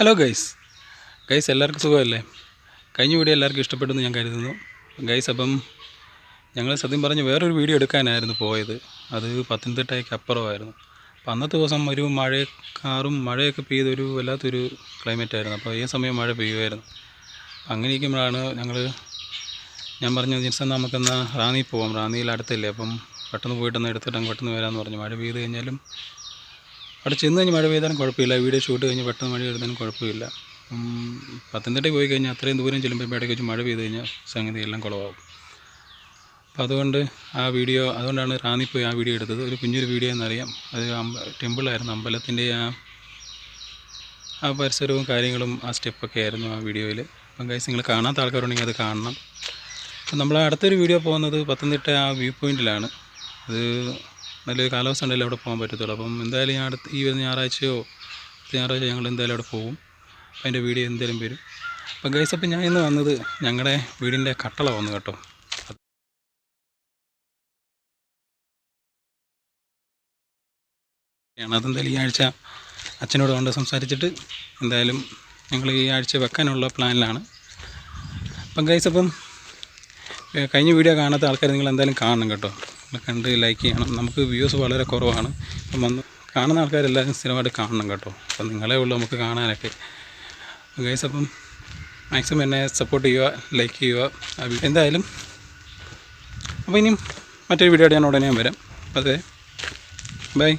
Hello guys guys എല്ലാവർക്കും സുഖമല്ലേ? കഴിഞ്ഞ വീഡിയോ എല്ലാവർക്കും ഇഷ്ടപ്പെട്ടെന്ന് ഞാൻ കരുതുന്നു. ഗൈസ് അപ്പം ഞങ്ങൾ സത്യം പറഞ്ഞ് വേറൊരു വീഡിയോ എടുക്കാനായിരുന്നു പോയത്. അത് പത്തനംതിട്ടയ്ക്ക് അപ്പുറമായിരുന്നു. അപ്പം അന്നത്തെ ദിവസം ഒരു മഴ കാറും മഴയൊക്കെ പെയ്തൊരു വല്ലാത്തൊരു ആയിരുന്നു. അപ്പോൾ ഈ സമയം മഴ പെയ്യുമായിരുന്നു. അങ്ങനെ ഇരിക്കുമ്പോഴാണ് ഞങ്ങൾ ഞാൻ പറഞ്ഞു ജിൻസൺ നമുക്കെന്നാൽ റാന്നിയിൽ പോവാം. റാന്നിയിൽ അടുത്തല്ലേ. അപ്പം പെട്ടെന്ന് പോയിട്ടൊന്ന് എടുത്തിട്ട് അങ്ങ് പെട്ടെന്ന് വരാമെന്ന് പറഞ്ഞു. മഴ പെയ്ത് കഴിഞ്ഞാലും അവിടെ ചെന്ന് കഴിഞ്ഞ് മഴ പെയ്താലും കുഴപ്പമില്ല. വീഡിയോ ഷൂട്ട് കഴിഞ്ഞ് പെട്ടെന്ന് മഴ പെയ്താലും കുഴപ്പമില്ല. പത്തനംതിട്ട പോയി കഴിഞ്ഞാൽ അത്രയും ദൂരം ചെല്ലുമ്പോൾ ഇടയ്ക്ക് വെച്ച് മഴ പെയ്ത് കഴിഞ്ഞാൽ സംഗതി എല്ലാം കുളവാകും അപ്പോൾ അതുകൊണ്ട് ആ വീഡിയോ അതുകൊണ്ടാണ് റാന്നി പോയി ആ വീഡിയോ എടുത്തത്. ഒരു കുഞ്ഞൊരു വീഡിയോ എന്നറിയാം. അത് ടെമ്പിളായിരുന്നു. അമ്പലത്തിന്റെ ആ ആ പരിസരവും കാര്യങ്ങളും ആ സ്റ്റെപ്പൊക്കെ ആയിരുന്നു ആ വീഡിയോയിൽ അപ്പം കഴിച്ച് നിങ്ങൾ കാണാത്ത ആൾക്കാരുണ്ടെങ്കിൽ അത് കാണണം. നമ്മൾ അടുത്തൊരു വീഡിയോ പോകുന്നത് പത്തനംതിട്ട ആ വ്യൂ പോയിന്റിലാണ് അത് നല്ലൊരു കാലാവസ്ഥ ഉണ്ടെങ്കിൽ അവിടെ പോകാൻ പറ്റത്തുള്ളൂ. അപ്പം എന്തായാലും ഞാൻ അടുത്ത് ഈ വരുന്ന ഞായറാഴ്ചയോ ഞായറാഴ്ച ഞങ്ങൾ എന്തായാലും അവിടെ പോകും. അപ്പം അതിന്റെ വീഡിയോ എന്തായാലും വരും. അപ്പം ഗൈസ് അപ്പം ഞാൻ ഇന്ന് വന്നത് ഞങ്ങളുടെ വീടിന്റെ കട്ടള വന്നു കേട്ടോ. ആണ് അതെന്തായാലും ഈ ആഴ്ച അച്ഛനോട് കൊണ്ട് സംസാരിച്ചിട്ട് എന്തായാലും ഞങ്ങൾ ഈ ആഴ്ച വെക്കാനുള്ള പ്ലാനിലാണ്. അപ്പം ഗൈസ് അപ്പം കഴിഞ്ഞ വീഡിയോ കാണാത്ത ആൾക്കാർ നിങ്ങൾ എന്തായാലും കാണണം കേട്ടോ. കണ്ട് ലൈക്ക് ചെയ്യണം. നമുക്ക് വ്യൂസ് വളരെ കുറവാണ്. അപ്പം വന്ന് കാണുന്ന ആൾക്കാരെല്ലാവരും സ്ഥിരമായിട്ട് കാണണം കേട്ടോ. അപ്പം നിങ്ങളെ ഉള്ളൂ നമുക്ക് കാണാനൊക്കെ. ഗൈസ് അപ്പം മാക്സിമം എന്നെ സപ്പോർട്ട് ചെയ്യുക ലൈക്ക് ചെയ്യുക. എന്തായാലും അപ്പോൾ ഇനിയും മറ്റൊരു വീഡിയോ ഞാൻ ഉടനെ വരാം. അതെ. ബൈ